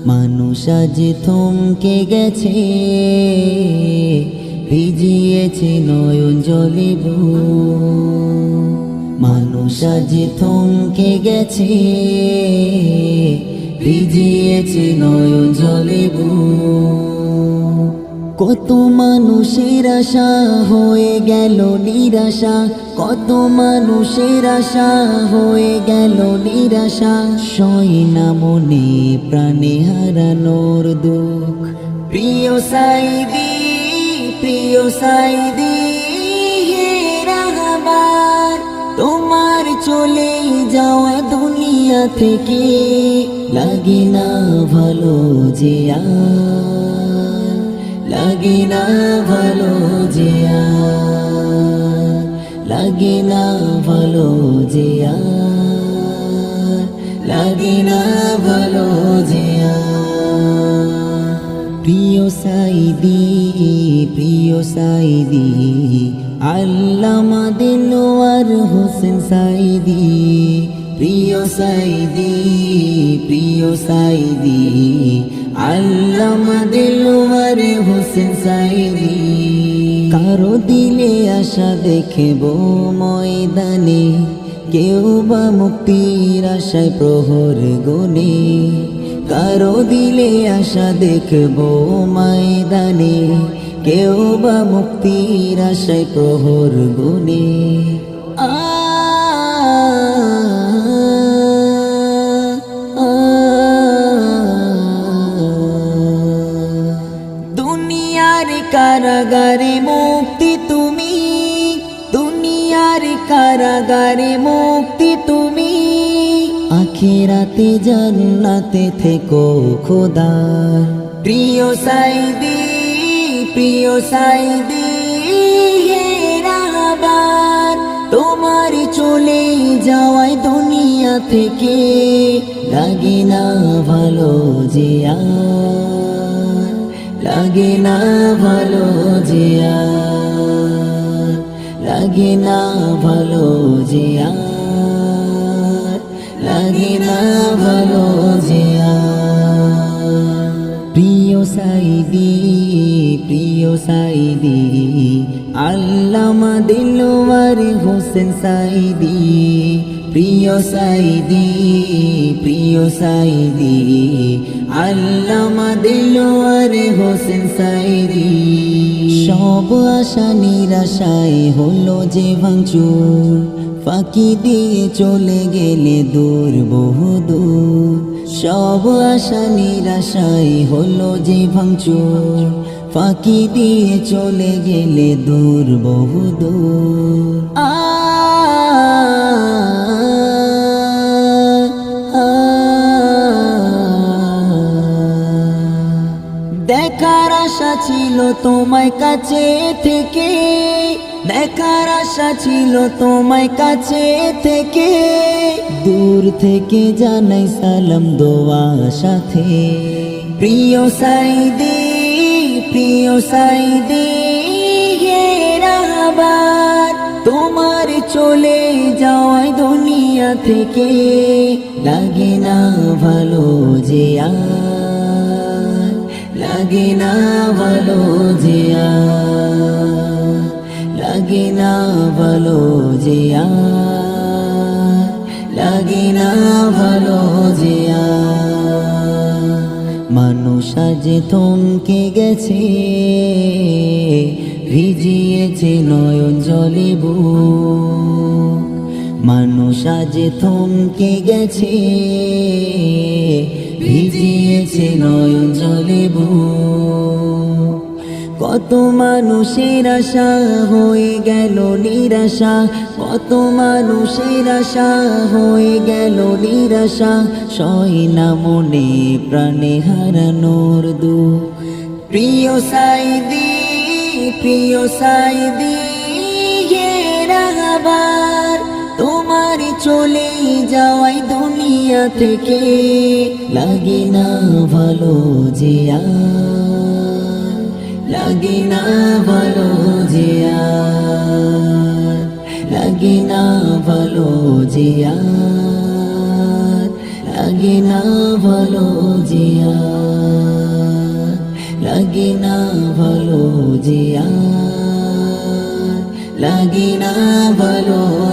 মানুষ আজ থমকে গেছে ভিজিয়েছে নয়ন জলে মানুষ আজ থমকে গেছে ভিজিয়েছে নয়ন জলে কত মানুষের আশা হয়ে গেল নিরাশা। কত মানুষের আশা হয়ে গেল নিরাশা। সই না মনে প্রাণে হারানোর দুঃখ। প্রিয় সাইদি প্রিয় সাইদি তোমার চলে যাওয়া দুনিয়া থেকে লাগে না ভালো যে লাগে না ভালো যে আর লাগে না ভালো যে আর লাগে না ভালো যে আর প্রিয় সাইদি প্রিয় সাইদি, আল্লামা দিলওয়ার হোসেন সাইদি প্রিয় সাইদি প্রিয় সাইদি আল্লামা দিলওয়ার হোসেন সাইদি। কারও দিলে আশা দেখব ময়দানে, কেউ বা মুক্তির আশায় প্রহর গুনে। কারও দিলে আশা দেখব ময়দানে, কেউ বা মুক্তির আশায় প্রহর গুনে। আ কারাগারে মুক্তি তুমি। আখেরাতে জান্নাতে থেকো খোদা। প্রিয় সাইদি প্রিয় সাইদি তোমার চলে যাওয়ায় দুনিয়া থেকে লাগে না ভালো যে আর, লাগে না ভালো যে আর। লাগে না ভালো যে আর লাগে না ভালো যে আর প্রিয় সাইদি প্রিয় সাইদি, আল্লামা দিলওয়ার হোসেন সাইদি প্রিয় সাইদি প্রিয় সাইদি, আল্লামা দিলওয়ার হোসেন সাইদি। সব আশা নিরাশায় হলো যে ভাঙচুর, ফাঁকি দিয়ে চলে গেলে দূর বহু দূর। সব আশা নিরাশায় হলো যে ভাঙচুর, ফাঁকি দিয়ে চলে গেলে দূর বহু দূর। আ ছিল তোমায় কাছে থেকে। দেখার আশা ছিল তোমায় কাছে থেকে। দূর থেকে জানাই সালাম, দোয়া সাথে। প্রিয় সাইদি প্রিয় সাইদি, হে রাহবার তোমার চলে যাওয়ায় দুনিয়া থেকে। লাগে না ভালো যে আর লাগে না ভালো যে আর লাগে না ভালো যে আর লাগে না ভালো যে আর মানুষ আজ থমকে গেছে, ভিজিয়েছে নয়ন জলে বুক। মানুষ আজ থমকে গেছে ভিজিয়েছে নয়ন জলে কত মানুষের আশা হয়ে গেল নিরাশা। কত মানুষের আশা হয়ে গেল নিরাশা। সয় না মনে প্রাণে হারানোর দুঃখ। প্রিয় সাইদি প্রিয় সাইদি তোমার চলে যাওয়াই দুনিয়া থেকে। লাগে না ভালো যে আর, লাগে না ভালো যে লাগে না ভালো জিয়ার লাগে না ভালো জিয়ার লাগে না ভালো জিয়ার লাগে না ভালো